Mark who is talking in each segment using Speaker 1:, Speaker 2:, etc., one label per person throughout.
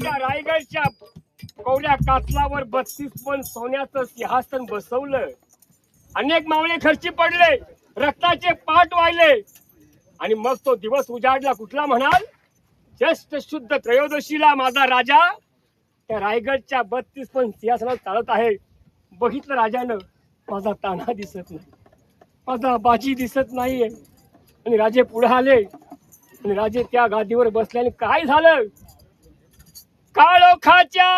Speaker 1: आमच्या रायगडच्या कोवऱ्या कातलावर बत्तीस पण सोन्याचं सिंहासन बसवलं. अनेक मावळे खर्ची पडले रक्ताचे पाठ वाहिले. आणि मग तो दिवस उजाडला कुठला म्हणाल? ज्येष्ठ शुद्ध त्रयोदशीला माझा राजा त्या रायगडच्या बत्तीस पण सिंहासनात चालत आहे. बघितलं राजानं माझा ताना दिसत नाही. माझा बाजी दिसत नाहीये. आणि राजे पुढे आले. आणि राजे त्या गादीवर बसल्याने काय झालं? काळोखाच्या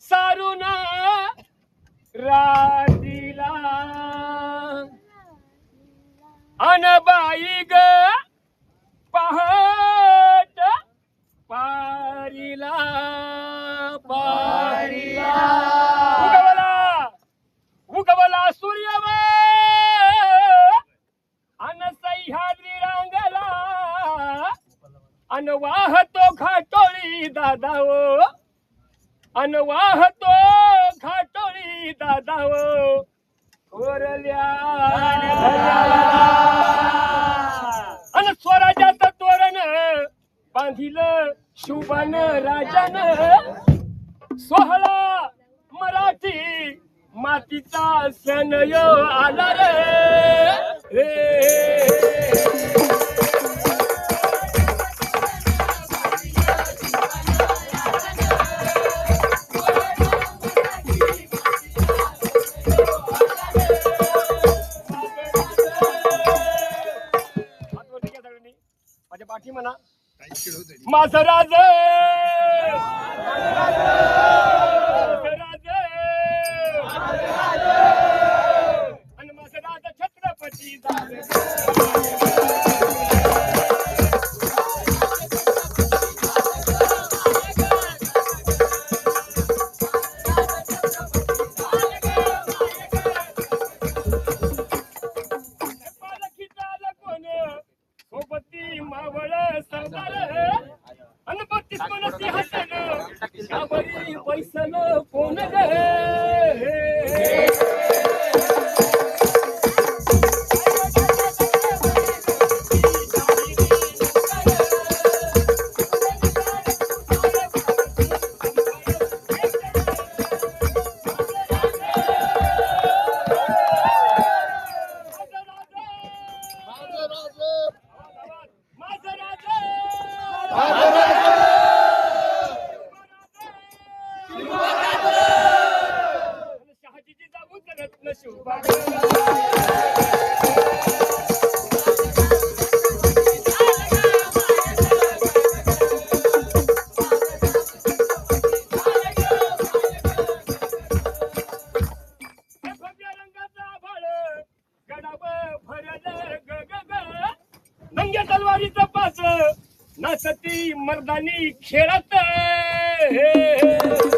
Speaker 1: सारून रातीला अनबाई ग पहाट पारीला. पारीला. उगवला. उगवला सूर्य. अन वाहतो घाटोळी ओ अन वाहतो घाटोळी दादाव थोरल्या अन स्वराज्याचं तोरण बांधिलं शुभान राजान. सोहळा मराठी मातीचा सण यो आला रे. पाठी म्हणा? माझं राज आणि माझं राज छत्रपती झालं. मावळ सरदार अन बत्तीस मनसी हसन यावरी पैसन कोण ग नंग्या तलवारीचं पाच नाचती मर्दानी खेळत हे, हे.